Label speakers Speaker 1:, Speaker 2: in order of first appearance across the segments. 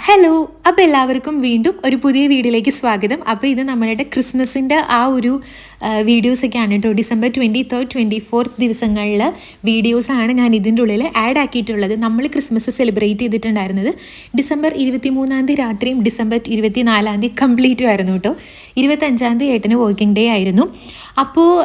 Speaker 1: Hello അപ്പോൾ എല്ലാവർക്കും വീണ്ടും ഒരു പുതിയ വീഡിയോയിലേക്ക് സ്വാഗതം. അപ്പോൾ ഇത് നമ്മളുടെ ക്രിസ്മസിന്റെ ആ ഒരു വീഡിയോസൊക്കെയാണ് കേട്ടോ. December twenty third twenty fourth ദിവസങ്ങളിൽ വീഡിയോസാണ് ഞാൻ ഇതിന്റെ ഉള്ളിൽ ആഡ് ആക്കിയിട്ടുള്ളത്. നമ്മൾ ക്രിസ്മസ് സെലിബ്രേറ്റ് ചെയ്തിട്ടുണ്ടായിരുന്നത് ഡിസംബർ ഇരുപത്തി മൂന്നാം തീയതി രാത്രിയും ഡിസംബർ ഇരുപത്തി നാലാം തീയതി കംപ്ലീറ്റും ആയിരുന്നു കേട്ടോ. ഇരുപത്തഞ്ചാം തീയതി ഏട്ടന് വർക്കിംഗ് ഡേ ആയിരുന്നു. അപ്പോൾ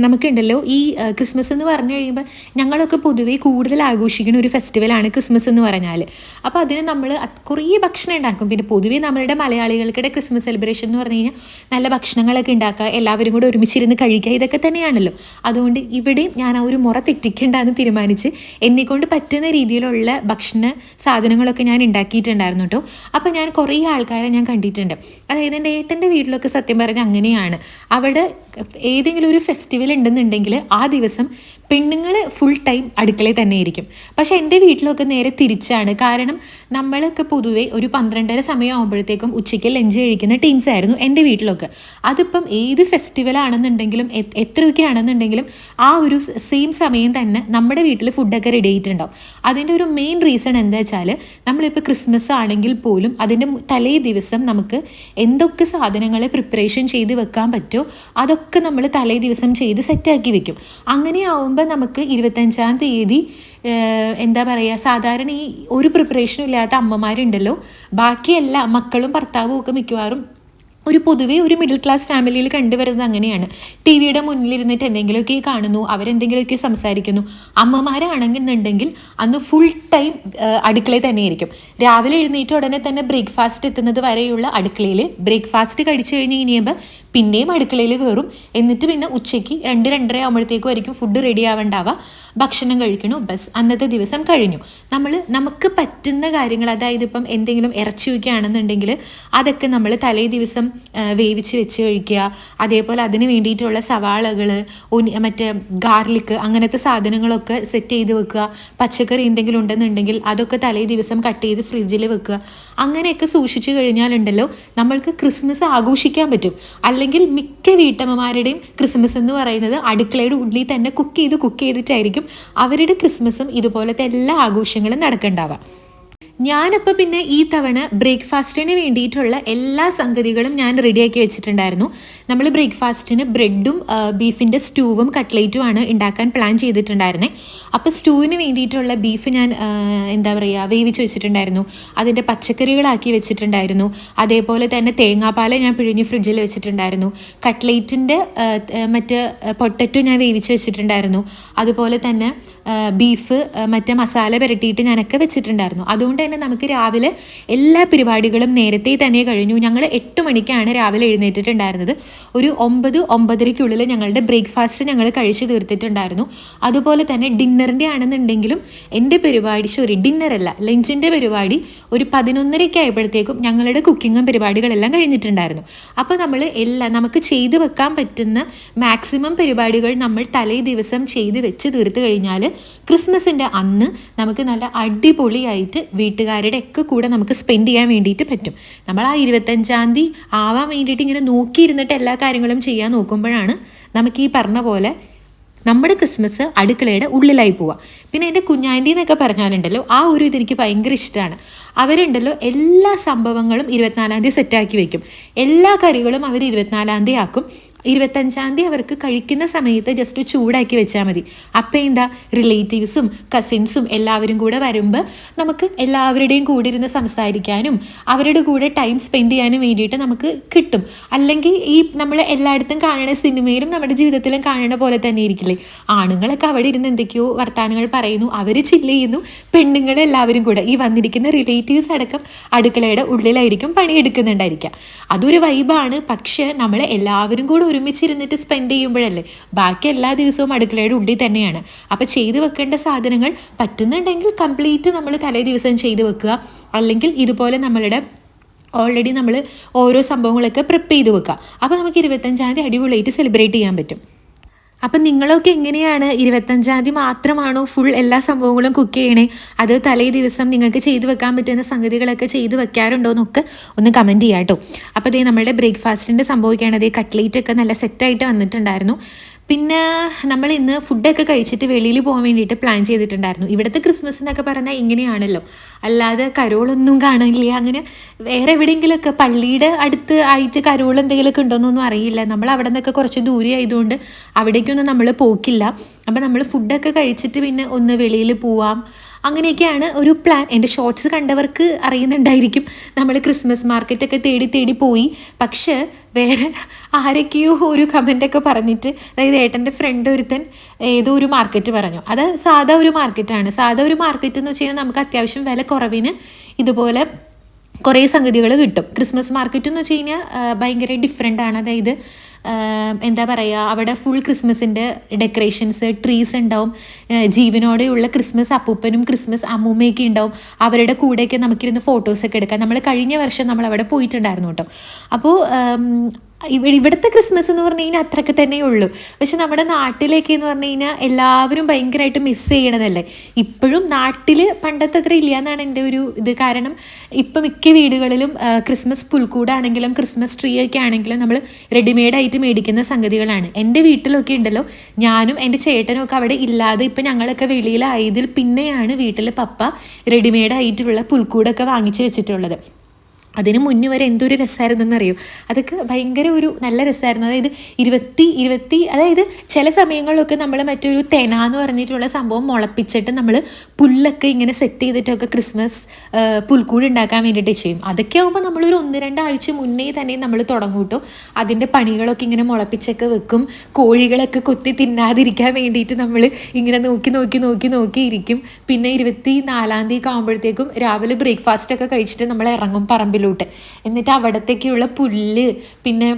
Speaker 1: നമുക്കുണ്ടല്ലോ ഈ ക്രിസ്മസ് എന്ന് പറഞ്ഞു കഴിയുമ്പോൾ ഞങ്ങളൊക്കെ പൊതുവേ കൂടുതൽ ആഘോഷിക്കുന്ന ഒരു ഫെസ്റ്റിവലാണ് ക്രിസ്മസ് എന്ന് പറഞ്ഞാൽ അപ്പോൾ അതിന് നമ്മൾ കുറേ ഭക്ഷണം ഉണ്ടാക്കും. പിന്നെ പൊതുവേ നമ്മളുടെ മലയാളികൾക്കിടെ ക്രിസ്മസ് സെലിബ്രേഷൻ എന്ന് പറഞ്ഞു കഴിഞ്ഞാൽ നല്ല ഭക്ഷണങ്ങളൊക്കെ ഉണ്ടാക്കുക. എല്ലാവരും കൂടെ ഒരുമിച്ചിരുന്ന് കഴിക്കുക. ഇതൊക്കെ തന്നെയാണല്ലോ. അതുകൊണ്ട് ഇവിടെയും ഞാൻ ആ ഒരു മുറ തെറ്റിക്കേണ്ടെന്ന് തീരുമാനിച്ച് എന്നെക്കൊണ്ട് പറ്റുന്ന രീതിയിലുള്ള ഭക്ഷണ സാധനങ്ങളൊക്കെ ഞാൻ ഉണ്ടാക്കിയിട്ടുണ്ടായിരുന്നു കേട്ടോ അപ്പോൾ ഞാൻ കുറേ ആൾക്കാരെ ഞാൻ കണ്ടിട്ടുണ്ട്. അതായത് എന്റെ ഏട്ടന്റെ വീട്ടിലൊക്കെ സത്യം പറഞ്ഞാൽ അങ്ങനെയാണ്. അവിടെ ഏതെങ്കിലും ഒരു ഫെസ്റ്റിവൽ ഉണ്ടെന്നുണ്ടെങ്കിൽ ആ ദിവസം പെണ്ണുങ്ങൾ ഫുൾ ടൈം അടുക്കളയിൽ തന്നെ ആയിരിക്കും. പക്ഷെ എന്റെ വീട്ടിലൊക്കെ നേരെ തിരിച്ചാണ്. കാരണം നമ്മളൊക്കെ പൊതുവേ ഒരു പന്ത്രണ്ടര സമയം ആകുമ്പോഴത്തേക്കും ഉച്ചയ്ക്ക് ലഞ്ച് കഴിക്കുന്ന ടീംസ് ആയിരുന്നു എന്റെ വീട്ടിലൊക്കെ. അതിപ്പം ഏത് ഫെസ്റ്റിവൽ ആണെന്നുണ്ടെങ്കിലും എത്ര ആണെന്നുണ്ടെങ്കിലും ആ ഒരു സെയിം സമയം തന്നെ നമ്മുടെ വീട്ടിൽ ഫുഡൊക്കെ റെഡി ആയിട്ടുണ്ടാവും. അതിന്റെ ഒരു മെയിൻ റീസൺ എന്താ വെച്ചാൽ നമ്മളിപ്പോൾ ക്രിസ്മസ് ആണെങ്കിൽ പോലും അതിന്റെ തലേ ദിവസം നമുക്ക് എന്തൊക്കെ സാധനങ്ങൾ പ്രിപ്പറേഷൻ ചെയ്ത് വെക്കാൻ പറ്റുമോ അതൊക്കെ നമ്മൾ തലേ ദിവസം ചെയ്ത് സെറ്റാക്കി വെക്കും. അങ്ങനെ ആവുമ്പോൾ നമുക്ക് ഇരുപത്തഞ്ചാം തീയതി എന്താ പറയുക സാധാരണ ഈ ഒരു പ്രിപ്പറേഷനും ഇല്ലാത്ത അമ്മമാരുണ്ടല്ലോ. ബാക്കിയെല്ലാ മക്കളും ഭർത്താവും ഒക്കെ മിക്കവാറും ഒരു പൊതുവെ ഒരു മിഡിൽ ക്ലാസ് ഫാമിലിയിൽ കണ്ടുവരുന്നത് അങ്ങനെയാണ്. ടി വിയുടെ മുന്നിലിരുന്നിട്ട് എന്തെങ്കിലുമൊക്കെ കാണുന്നു അവരെന്തെങ്കിലുമൊക്കെ സംസാരിക്കുന്നു. അമ്മമാരാണെന്നുണ്ടെങ്കിൽ അന്ന് ഫുൾ ടൈം അടുക്കളയിൽ തന്നെയായിരിക്കും. രാവിലെ എഴുന്നേറ്റ് ഉടനെ തന്നെ ബ്രേക്ക്ഫാസ്റ്റ് എത്തുന്നത് വരെയുള്ള അടുക്കളയിൽ ബ്രേക്ക്ഫാസ്റ്റ് കഴിച്ചു കഴിഞ്ഞ് കഴിയുമ്പോൾ പിന്നെയും അടുക്കളയിൽ കയറും. എന്നിട്ട് പിന്നെ ഉച്ചയ്ക്ക് രണ്ട് രണ്ടര ആകുമ്പോഴത്തേക്കും ആയിരിക്കും ഫുഡ് റെഡി ആവേണ്ടാവുക. ഭക്ഷണം കഴിക്കണു. ബസ് അന്നത്തെ ദിവസം കഴിഞ്ഞു. നമ്മൾ നമുക്ക് പറ്റുന്ന കാര്യങ്ങൾ അതായത് ഇപ്പം എന്തെങ്കിലും ഇറച്ചി വയ്ക്കുകയാണെന്നുണ്ടെങ്കിൽ അതൊക്കെ നമ്മൾ തലേ ദിവസം വേവിച്ച് വെച്ച് കഴിക്കുക. അതേപോലെ അതിന് വേണ്ടിയിട്ടുള്ള സവാളകൾ മറ്റേ ഗാർലിക്ക് അങ്ങനത്തെ സാധനങ്ങളൊക്കെ സെറ്റ് ചെയ്ത് വെക്കുക. പച്ചക്കറി എന്തെങ്കിലും ഉണ്ടെന്നുണ്ടെങ്കിൽ അതൊക്കെ തലേ ദിവസം കട്ട് ചെയ്ത് ഫ്രിഡ്ജിൽ വെക്കുക. അങ്ങനെയൊക്കെ സൂക്ഷിച്ചു കഴിഞ്ഞാലുണ്ടല്ലോ നമ്മൾക്ക് ക്രിസ്മസ് ആഘോഷിക്കാൻ പറ്റും. അല്ലെങ്കിൽ മിക്ക വീട്ടമ്മമാരുടെയും ക്രിസ്മസ് എന്ന് പറയുന്നത് അടുക്കളയുടെ ഉള്ളിൽ തന്നെ കുക്ക് ചെയ്ത് കുക്ക് ചെയ്തിട്ടായിരിക്കും അവരുടെ ക്രിസ്മസും ഇതുപോലത്തെ എല്ലാ ആഘോഷങ്ങളും നടക്കണ്ടാവുക. ഞാനപ്പോൾ പിന്നെ ഈ തവണ ബ്രേക്ക്ഫാസ്റ്റിന് വേണ്ടിയിട്ടുള്ള എല്ലാ സംഗതികളും ഞാൻ റെഡിയാക്കി വെച്ചിട്ടുണ്ടായിരുന്നു. നമ്മൾ ബ്രേക്ക്ഫാസ്റ്റിന് ബ്രെഡും ബീഫിന്റെ സ്റ്റൂവും കട്ട്ലേറ്റുമാണ് ഉണ്ടാക്കാൻ പ്ലാൻ ചെയ്തിട്ടുണ്ടായിരുന്നത് അപ്പോൾ സ്റ്റൂവിന് വേണ്ടിയിട്ടുള്ള ബീഫ് ഞാൻ എന്താ പറയുക വേവിച്ച് വെച്ചിട്ടുണ്ടായിരുന്നു. അതിന്റെ പച്ചക്കറികളാക്കി വെച്ചിട്ടുണ്ടായിരുന്നു. അതേപോലെ തന്നെ തേങ്ങാപ്പാൽ ഞാൻ പിഴിഞ്ഞ് ഫ്രിഡ്ജിൽ വെച്ചിട്ടുണ്ടായിരുന്നു. കട്ട്ലേറ്റിന്റെ മറ്റ് പൊട്ടറ്റോ ഞാൻ വേവിച്ച് വെച്ചിട്ടുണ്ടായിരുന്നു. അതുപോലെ തന്നെ ബീഫ് മറ്റേ മസാല പുരട്ടിയിട്ട് ഞാനൊക്കെ വെച്ചിട്ടുണ്ടായിരുന്നു. അതുകൊണ്ട് തന്നെ നമുക്ക് രാവിലെ എല്ലാ പരിപാടികളും നേരത്തെ തന്നെ കഴിഞ്ഞു. ഞങ്ങൾ എട്ട് മണിക്കാണ് രാവിലെ എഴുന്നേറ്റിട്ടുണ്ടായിരുന്നത്. ഒരു ഒമ്പത് ഒമ്പതരയ്ക്കുള്ളിൽ ഞങ്ങളുടെ ബ്രേക്ക്ഫാസ്റ്റ് ഞങ്ങൾ കഴിച്ചു തീർത്തിട്ടുണ്ടായിരുന്നു. അതുപോലെ തന്നെ ഡിന്നറിന്റെ ആണെന്നുണ്ടെങ്കിലും എന്റെ പരിപാടി സോറി ഡിന്നറല്ല ലഞ്ചിന്റെ പരിപാടി ഒരു പതിനൊന്നരയ്ക്ക് ആയപ്പോഴത്തേക്കും ഞങ്ങളുടെ കുക്കിങ്ങും പരിപാടികളെല്ലാം കഴിഞ്ഞിട്ടുണ്ടായിരുന്നു. അപ്പോൾ നമ്മൾ എല്ലാം നമുക്ക് ചെയ്തു വെക്കാൻ പറ്റുന്ന മാക്സിമം പരിപാടികൾ നമ്മൾ തലേ ദിവസം ചെയ്ത് വെച്ച് തീർത്ത് കഴിഞ്ഞാൽ ക്രിസ്മസിന്റെ അന്ന് നമുക്ക് നല്ല അടിപൊളിയായിട്ട് വീട്ടുകാരുടെ ഒക്കെ കൂടെ നമുക്ക് സ്പെൻഡ് ചെയ്യാൻ വേണ്ടിയിട്ട് പറ്റും. നമ്മൾ ആ ഇരുപത്തഞ്ചാം തീയതി ആവാൻ വേണ്ടിയിട്ട് ഇങ്ങനെ നോക്കിയിരുന്നിട്ട് എല്ലാ കാര്യങ്ങളും ചെയ്യാൻ നോക്കുമ്പോഴാണ് നമുക്ക് ഈ പറഞ്ഞ പോലെ നമ്മുടെ ക്രിസ്മസ് അടുക്കളയുടെ ഉള്ളിലായി പോവുക. പിന്നെ എന്റെ കുഞ്ഞാന്റെ എന്നൊക്കെ പറഞ്ഞാലുണ്ടല്ലോ ആ ഒരു ഇതെനിക്ക് ഭയങ്കര ഇഷ്ടമാണ്. അവരുണ്ടല്ലോ എല്ലാ സംഭവങ്ങളും ഇരുപത്തിനാലാം തീയതി സെറ്റാക്കി വെക്കും. എല്ലാ കറികളും അവർ ഇരുപത്തിനാലാം തീയതി ആക്കും. ഇരുപത്തഞ്ചാം തീയതി അവർക്ക് കഴിക്കുന്ന സമയത്ത് ജസ്റ്റ് ചൂടാക്കി വെച്ചാൽ മതി. അപ്പം എന്താ? റിലേറ്റീവ്സും കസിൻസും എല്ലാവരും കൂടെ വരുമ്പോൾ നമുക്ക് എല്ലാവരുടെയും കൂടെ ഇരുന്ന് സംസാരിക്കാനും അവരുടെ കൂടെ ടൈം സ്പെൻഡ് ചെയ്യാനും വേണ്ടിയിട്ട് നമുക്ക് കിട്ടും. അല്ലെങ്കിൽ ഈ നമ്മൾ എല്ലായിടത്തും കാണുന്ന സിനിമയിലും നമ്മുടെ ജീവിതത്തിലും കാണുന്ന പോലെ തന്നെ ഇരിക്കില്ലേ? ആണുങ്ങളൊക്കെ അവിടെ ഇരുന്ന് എന്തൊക്കെയോ വർത്തമാനങ്ങൾ പറയുന്നു. അവർ ചില്ല് ചെയ്യുന്നു. പെണ്ണുങ്ങൾ എല്ലാവരും കൂടെ. ഈ വന്നിരിക്കുന്ന റിലേറ്റീവ്സ് അടക്കം അടുക്കളയുടെ ഉള്ളിലായിരിക്കും പണിയെടുക്കുന്നുണ്ടായിരിക്കാം അതൊരു വൈബാണ് പക്ഷേ നമ്മൾ എല്ലാവരും കൂടെ ഒരുമിച്ചിരുന്നിട്ട് സ്പെൻഡ് ചെയ്യുമ്പോഴല്ലേ? ബാക്കി എല്ലാ ദിവസവും അടുക്കളയുടെ ഉള്ളിൽ തന്നെയാണ്. അപ്പോൾ ചെയ്തു വെക്കേണ്ട സാധനങ്ങൾ പറ്റുന്നുണ്ടെങ്കിൽ കംപ്ലീറ്റ് നമ്മൾ തലേ ദിവസം ചെയ്തു വെക്കുക. അല്ലെങ്കിൽ ഇതുപോലെ നമ്മളുടെ ഓൾറെഡി നമ്മൾ ഓരോ സംഭവങ്ങളൊക്കെ പ്രിപ്പ് ചെയ്ത് വെക്കുക. അപ്പോൾ നമുക്ക് ഇരുപത്തഞ്ചാം തീയതി അടിപൊളിയായിട്ട് സെലിബ്രേറ്റ് ചെയ്യാൻ പറ്റും. അപ്പം നിങ്ങളൊക്കെ എങ്ങനെയാണ് ഇരുപത്തഞ്ചാം തീയതി മാത്രമാണോ ഫുൾ എല്ലാ സംഭവങ്ങളും കുക്ക് ചെയ്യണേ? അത് തലേ ദിവസം നിങ്ങൾക്ക് ചെയ്തു വെക്കാൻ പറ്റുന്ന സംഗതികളൊക്കെ ചെയ്തു വെക്കാറുണ്ടോ എന്നൊക്കെ ഒന്ന് കമന്റ് ചെയ്യാം കേട്ടോ അപ്പോൾ ഇതേ നമ്മുടെ ബ്രേക്ക്ഫാസ്റ്റിന്റെ സംഭവിക്കുകയാണ് അതേ ഒക്കെ നല്ല സെറ്റായിട്ട് വന്നിട്ടുണ്ടായിരുന്നു. പിന്നെ നമ്മൾ ഇന്ന് ഫുഡൊക്കെ കഴിച്ചിട്ട് വെളിയിൽ പോകാൻ വേണ്ടിയിട്ട് പ്ലാൻ ചെയ്തിട്ടുണ്ടായിരുന്നു. ഇവിടുത്തെ ക്രിസ്മസ് എന്നൊക്കെ പറഞ്ഞാൽ ഇങ്ങനെയാണല്ലോ. അല്ലാതെ കരോളൊന്നും കാണില്ല അങ്ങനെ വേറെ എവിടെയെങ്കിലുമൊക്കെ പള്ളിയുടെ അടുത്ത് ആയിട്ട് കരോൾ എന്തെങ്കിലുമൊക്കെ ഉണ്ടോയെന്നൊന്നും അറിയില്ല. നമ്മൾ അവിടെ നിന്നൊക്കെ കുറച്ച് ദൂരെ ആയതുകൊണ്ട് അവിടേക്കൊന്നും നമ്മൾ പോക്കില്ല. അപ്പം നമ്മൾ ഫുഡൊക്കെ കഴിച്ചിട്ട് പിന്നെ ഒന്ന് വെളിയിൽ പോവാം. അങ്ങനെയൊക്കെയാണ് ഒരു പ്ലാൻ എന്റെ ഷോർട്സ് കണ്ടവർക്ക് അറിയുന്നുണ്ടായിരിക്കും. നമ്മൾ ക്രിസ്മസ് മാർക്കറ്റൊക്കെ തേടി തേടി പോയി. പക്ഷേ വേറെ ആരൊക്കെയോ ഒരു കമന്റൊക്കെ പറഞ്ഞിട്ട് അതായത് ഏട്ടന്റെ ഫ്രണ്ട് ഒരുത്തൻ ഏതോ ഒരു മാർക്കറ്റ് പറഞ്ഞു. അത് സാധാ ഒരു മാർക്കറ്റാണ് സാധാ ഒരു മാർക്കറ്റ് എന്ന് വെച്ച് കഴിഞ്ഞാൽ നമുക്ക് അത്യാവശ്യം വില കുറവിന് ഇതുപോലെ കുറേ സംഗതികൾ കിട്ടും. ക്രിസ്മസ് മാർക്കറ്റ് എന്ന് വെച്ച് കഴിഞ്ഞാൽ ഭയങ്കര ഡിഫറെന്റ് ആണ്. അതായത് എന്താ പറയുക അവിടെ ഫുൾ ക്രിസ്മസിന്റെ ഡെക്കറേഷൻസ് ട്രീസ് ഉണ്ടാവും. ജീവനോടെയുള്ള ക്രിസ്മസ് അപ്പൂപ്പനും ക്രിസ്മസ് അമ്മൂമ്മയൊക്കെ ഉണ്ടാവും. അവരുടെ കൂടെയൊക്കെ നമുക്കിരുന്ന് ഫോട്ടോസൊക്കെ എടുക്കാം. നമ്മൾ കഴിഞ്ഞ വർഷം നമ്മൾ അവിടെ പോയിട്ടുണ്ടായിരുന്നു കേട്ടോ. അപ്പോൾ ഇവിടുത്തെ ക്രിസ്മസ് എന്ന് പറഞ്ഞു കഴിഞ്ഞാൽ അത്രയ്ക്ക് തന്നെ ഉള്ളൂ. പക്ഷെ നമ്മുടെ നാട്ടിലേക്ക് എന്ന് പറഞ്ഞു കഴിഞ്ഞാൽ എല്ലാവരും ഭയങ്കരമായിട്ട് മിസ് ചെയ്യണതല്ലേ? ഇപ്പോഴും നാട്ടിൽ പണ്ടത്തെ അത്ര ഇല്ല എന്നാണ് എന്റെ ഒരു ഇത് കാരണം. ഇപ്പം മിക്ക വീടുകളിലും ക്രിസ്മസ് പുൽക്കൂടാണെങ്കിലും ക്രിസ്മസ് ട്രീ ഒക്കെ ആണെങ്കിലും നമ്മൾ റെഡിമെയ്ഡായിട്ട് മേടിക്കുന്ന സംഗതികളാണ്. എന്റെ വീട്ടിലൊക്കെ ഉണ്ടല്ലോ ഞാനും എന്റെ ചേട്ടനും ഒക്കെ അവിടെ ഇല്ലാതെ ഇപ്പം ഞങ്ങളൊക്കെ വെളിയിലായതിൽ പിന്നെയാണ് വീട്ടിൽ പപ്പ റെഡിമെയ്ഡായിട്ടുള്ള പുൽക്കൂടൊക്കെ വാങ്ങിച്ച് വെച്ചിട്ടുള്ളത്. അതിന് മുന്നേ വരെ എന്തൊരു രസമായിരുന്നു അറിയോ അതൊക്കെ ഭയങ്കര ഒരു നല്ല രസമായിരുന്നു അതായത് ഇരുപത്തി ഇരുപത്തി അതായത് ചില സമയങ്ങളിലൊക്കെ നമ്മൾ മറ്റൊരു തെന എന്ന് പറഞ്ഞിട്ടുള്ള സംഭവം മുളപ്പിച്ചിട്ട് നമ്മൾ പുല്ലൊക്കെ ഇങ്ങനെ സെറ്റ് ചെയ്തിട്ടൊക്കെ ക്രിസ്മസ് പുൽക്കൂട് ഉണ്ടാക്കാൻ വേണ്ടിയിട്ട് ചെയ്യും. അതൊക്കെ ആകുമ്പോൾ നമ്മളൊരു ഒന്ന് രണ്ടാഴ്ച മുന്നേ തന്നെ നമ്മൾ തുടങ്ങും കേട്ടോ അതിന്റെ പണികളൊക്കെ ഇങ്ങനെ മുളപ്പിച്ചൊക്കെ വെക്കും. കോഴികളൊക്കെ കൊത്തി തിന്നാതിരിക്കാൻ വേണ്ടിയിട്ട് നമ്മൾ ഇങ്ങനെ നോക്കി നോക്കി നോക്കി നോക്കി ഇരിക്കും. പിന്നെ ഇരുപത്തി നാലാം തീയതി ആകുമ്പോഴത്തേക്കും രാവിലെ ബ്രേക്ക്ഫാസ്റ്റ് ഒക്കെ കഴിച്ചിട്ട് നമ്മൾ ഇറങ്ങും പറമ്പിൽ പറമ്പിലോട്ട് എന്നിട്ട് അവിടത്തേക്കുള്ള പുല്ല് പിന്നെ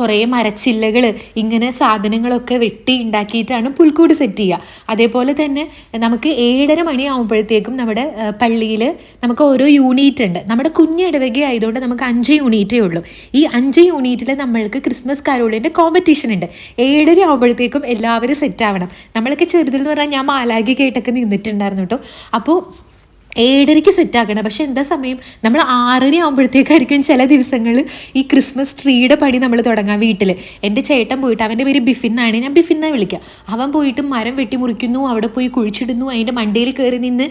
Speaker 1: കുറേ മരച്ചില്ലകൾ ഇങ്ങനെ സാധനങ്ങളൊക്കെ വെട്ടി ഉണ്ടാക്കിയിട്ടാണ് പുൽക്കൂട് സെറ്റ് ചെയ്യുക അതേപോലെ തന്നെ നമുക്ക് ഏഴര മണി ആകുമ്പോഴത്തേക്കും നമ്മുടെ പള്ളിയിൽ നമുക്ക് ഓരോ യൂണിറ്റ് ഉണ്ട്. നമ്മുടെ കുഞ്ഞിടവക ആയതുകൊണ്ട് നമുക്ക് അഞ്ച് യൂണിറ്റേ ഉള്ളൂ. ഈ അഞ്ച് യൂണിറ്റിൽ നമ്മൾക്ക് ക്രിസ്മസ് കരോളിന്റെ കോമ്പറ്റീഷൻ ഉണ്ട്. ഏഴര ആകുമ്പോഴത്തേക്കും എല്ലാവരും സെറ്റ് ആവണം. നമ്മളൊക്കെ ചെറുതിൽ എന്ന് പറഞ്ഞാൽ ഞാൻ മാലാഗി കേട്ടൊക്കെ നിന്നിട്ടുണ്ടായിരുന്നു കേട്ടോ. അപ്പോൾ ഏഴരയ്ക്ക് സെറ്റാക്കണം പക്ഷെ എന്താ സമയം? നമ്മൾ ആറര ആകുമ്പോഴത്തേക്കായിരിക്കും ചില ദിവസങ്ങളിൽ ഈ ക്രിസ്മസ് ട്രീയുടെ പണി നമ്മൾ തുടങ്ങാം വീട്ടിൽ എന്റെ ചേട്ടൻ പോയിട്ട് അവന്റെ പേര് ബിഫിൻ എന്നാണ്. ഞാൻ ബിഫിൻ എന്നാണ് വിളിക്കുക. അവൻ പോയിട്ട് മരം വെട്ടി മുറിക്കുന്നു അവിടെ പോയി കുഴിച്ചിടുന്നു അതിന്റെ മണ്ടയിൽ കയറി നിന്ന്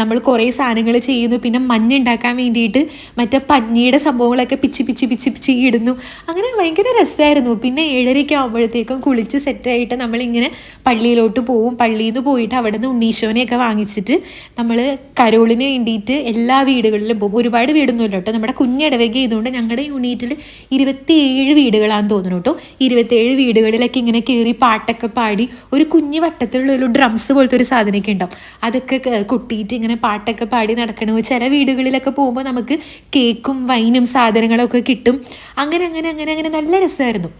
Speaker 1: നമ്മൾ കുറേ സാധനങ്ങൾ ചെയ്യുന്നു. പിന്നെ മഞ്ഞ ഉണ്ടാക്കാൻ വേണ്ടിയിട്ട് മറ്റേ പഞ്ഞിയുടെ സംഭവങ്ങളൊക്കെ പിച്ചി പിച്ചി പിച്ചി പിച്ചി ഇടുന്നു. അങ്ങനെ ഭയങ്കര രസമായിരുന്നു. പിന്നെ ഏഴരയ്ക്ക് ആകുമ്പോഴത്തേക്കും കുളിച്ച് സെറ്റായിട്ട് നമ്മളിങ്ങനെ പള്ളിയിലോട്ട് പോവും. പള്ളിയിൽ നിന്ന് പോയിട്ട് അവിടെ നിന്ന് ഉണ്ണീശോനെയൊക്കെ വാങ്ങിച്ചിട്ട് നമ്മൾ കരു കരോളിന് വേണ്ടിയിട്ട് എല്ലാ വീടുകളിലും പോകും. ഒരുപാട് വീടൊന്നും ഇല്ല കേട്ടോ. നമ്മുടെ കുഞ്ഞിടവക ചെയ്തുകൊണ്ട് ഞങ്ങളുടെ യൂണിറ്റിൽ ഇരുപത്തിയേഴ് വീടുകളാണെന്ന് തോന്നുന്നു കേട്ടോ. ഇരുപത്തിയേഴ് വീടുകളിലൊക്കെ ഇങ്ങനെ കയറി പാട്ടൊക്കെ പാടി ഒരു കുഞ്ഞു വട്ടത്തിലുള്ള ഒരു ഡ്രംസ് പോലത്തെ ഒരു സാധനമൊക്കെ ഉണ്ടാവും. അതൊക്കെ കുട്ടിയിട്ട് ഇങ്ങനെ പാട്ടൊക്കെ പാടി നടക്കണു ചില വീടുകളിലൊക്കെ പോകുമ്പോൾ നമുക്ക് കേക്കും വൈനും സാധനങ്ങളൊക്കെ കിട്ടും. അങ്ങനെ അങ്ങനെ അങ്ങനെ അങ്ങനെ നല്ല രസമായിരുന്നു.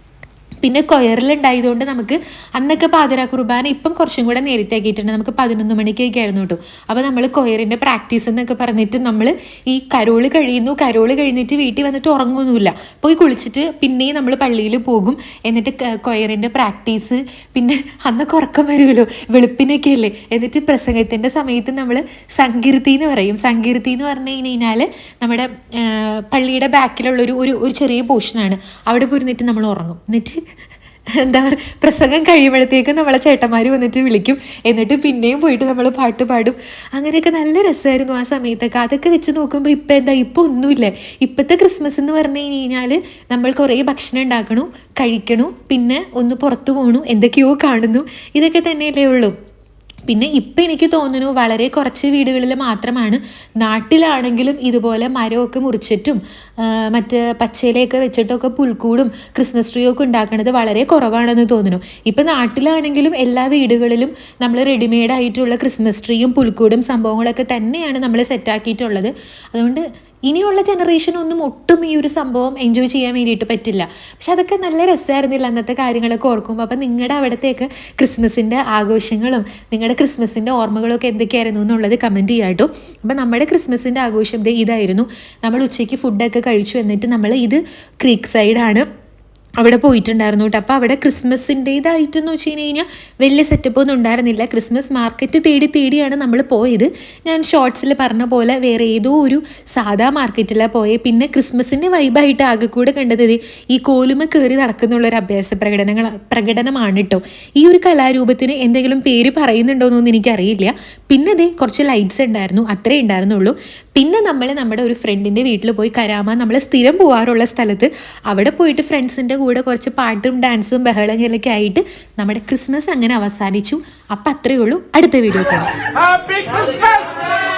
Speaker 1: പിന്നെ കൊയറിലുണ്ടായതുകൊണ്ട് നമുക്ക് അന്നൊക്കെ പാതിര കുർബാന ഇപ്പം കുറച്ചും കൂടെ നേരത്തെ ആക്കിയിട്ടുണ്ട് നമുക്ക് പതിനൊന്ന് മണിക്കൊക്കെ ആയിരുന്നു കേട്ടോ. അപ്പോൾ നമ്മൾ കൊയറിന്റെ പ്രാക്ടീസ് എന്നൊക്കെ പറഞ്ഞിട്ട് നമ്മൾ ഈ കരോൾ കഴിയുന്നു. കരോൾ കഴിഞ്ഞിട്ട് വീട്ടിൽ വന്നിട്ട് ഉറങ്ങുന്നില്ല പോയി കുളിച്ചിട്ട് പിന്നെയും നമ്മൾ പള്ളിയിൽ പോകും. എന്നിട്ട് കൊയറിന്റെ പ്രാക്ടീസ് പിന്നെ അന്ന് ഉറക്കം വരുമല്ലോ. വെളുപ്പിനൊക്കെ അല്ലേ? എന്നിട്ട് പ്രസംഗത്തിന്റെ സമയത്ത് നമ്മൾ സങ്കീർത്തി എന്ന് പറയും. സങ്കീർത്തി എന്ന് പറഞ്ഞു കഴിഞ്ഞാൽ നമ്മുടെ പള്ളിയുടെ ബാക്കിലുള്ള ഒരു ഒരു ചെറിയ പോർഷനാണ്. അവിടെ പോയിരുന്നിട്ട് നമ്മൾ ഉറങ്ങും. എന്നിട്ട് എന്താ പറയുക പ്രസംഗം കഴിയുമ്പോഴത്തേക്കും നമ്മളെ ചേട്ടന്മാർ വന്നിട്ട് വിളിക്കും. എന്നിട്ട് പിന്നെയും പോയിട്ട് നമ്മൾ പാട്ട് പാടും. അങ്ങനെയൊക്കെ നല്ല രസമായിരുന്നു ആ സമയത്തൊക്കെ. അതൊക്കെ വെച്ച് നോക്കുമ്പോൾ ഇപ്പം എന്താ ഇപ്പോൾ ഒന്നുമില്ല. ഇപ്പോഴത്തെ ക്രിസ്മസ് എന്ന് പറഞ്ഞു കഴിഞ്ഞാൽ നമ്മൾ കുറേ ഭക്ഷണം ഉണ്ടാക്കണു കഴിക്കണു പിന്നെ ഒന്ന് പുറത്തു പോകണു എന്തൊക്കെയോ കാണുന്നു. ഇതൊക്കെ തന്നെയല്ലേ ഉള്ളൂ. പിന്നെ ഇപ്പം എനിക്ക് തോന്നുന്നു വളരെ കുറച്ച് വീടുകളിൽ മാത്രമാണ് നാട്ടിലാണെങ്കിലും ഇതുപോലെ മരമൊക്കെ മുറിച്ചിട്ടും മറ്റ് പച്ചയിലയൊക്കെ വെച്ചിട്ടൊക്കെ പുൽക്കൂടും ക്രിസ്മസ് ട്രീ ഒക്കെ ഉണ്ടാക്കുന്നത് വളരെ കുറവാണെന്ന് തോന്നുന്നു. ഇപ്പം നാട്ടിലാണെങ്കിലും എല്ലാ വീടുകളിലും നമ്മൾ റെഡിമെയ്ഡ് ആയിട്ടുള്ള ക്രിസ്മസ് ട്രീയും പുൽക്കൂടും സംഭവങ്ങളൊക്കെ തന്നെയാണ് നമ്മൾ സെറ്റാക്കിയിട്ടുള്ളത് അതുകൊണ്ട് ഇനിയുള്ള ജനറേഷനൊന്നും ഒട്ടും ഈ ഒരു സംഭവം എൻജോയ് ചെയ്യാൻ വേണ്ടിയിട്ട് പറ്റില്ല. പക്ഷെ അതൊക്കെ നല്ല രസമായിരുന്നില്ല അന്നത്തെ കാര്യങ്ങളൊക്കെ ഓർക്കുമ്പോൾ അപ്പം നിങ്ങളുടെ അവിടത്തേക്ക് ക്രിസ്മസിന്റെ ആഘോഷങ്ങളും നിങ്ങളുടെ ക്രിസ്മസിന്റെ ഓർമ്മകളൊക്കെ എന്തൊക്കെയായിരുന്നു എന്നുള്ളത് കമന്റ് ചെയ്യാം കേട്ടോ അപ്പം നമ്മുടെ ക്രിസ്മസിന്റെ ആഘോഷം ഇതായിരുന്നു. നമ്മൾ ഉച്ചയ്ക്ക് ഫുഡൊക്കെ കഴിച്ചു എന്നിട്ട് നമ്മൾ ഇത് ക്രീക്ക് സൈഡാണ് അവിടെ പോയിട്ടുണ്ടായിരുന്നു കേട്ടോ. അപ്പോൾ അവിടെ ക്രിസ്മസിന്റേതായിട്ടെന്ന് വെച്ച് കഴിഞ്ഞ് കഴിഞ്ഞാൽ വലിയ സെറ്റപ്പ് ഒന്നും ഉണ്ടായിരുന്നില്ല. ക്രിസ്മസ് മാർക്കറ്റ് തേടി തേടിയാണ് നമ്മൾ പോയത്. ഞാൻ ഷോർട്സിൽ പറഞ്ഞ പോലെ വേറെ ഏതോ ഒരു സാധാ മാർക്കറ്റിലാണ് പോയത് പിന്നെ ക്രിസ്മസിന്റെ വൈബായിട്ട് ആകെ കൂടെ കണ്ടത് ഈ കോലുമ കയറി നടക്കുന്നുള്ള ഒരു അഭ്യാസ പ്രകടനങ്ങൾ പ്രകടനമാണ് കേട്ടോ ഈ ഒരു കലാരൂപത്തിന് എന്തെങ്കിലും പേര് പറയുന്നുണ്ടോ എനിക്കറിയില്ല. പിന്നെ അതേ കുറച്ച് ലൈറ്റ്സ് ഉണ്ടായിരുന്നു. അത്രേ ഉണ്ടായിരുന്നുള്ളൂ. പിന്നെ നമ്മൾ നമ്മുടെ ഒരു ഫ്രണ്ടിന്റെ വീട്ടിൽ പോയി കരാമ നമ്മൾ സ്ഥിരം പോകാറുള്ള സ്ഥലത്ത് അവിടെ പോയിട്ട് ഫ്രണ്ട്സിന്റെ കുറച്ച് പാട്ടും ഡാൻസും ബഹളങ്ങളൊക്കെ ആയിട്ട് നമ്മുടെ ക്രിസ്മസ് അങ്ങനെ അവസാനിച്ചു. അപ്പം അത്രയേ ഉള്ളൂ. അടുത്ത വീഡിയോ കാണാം!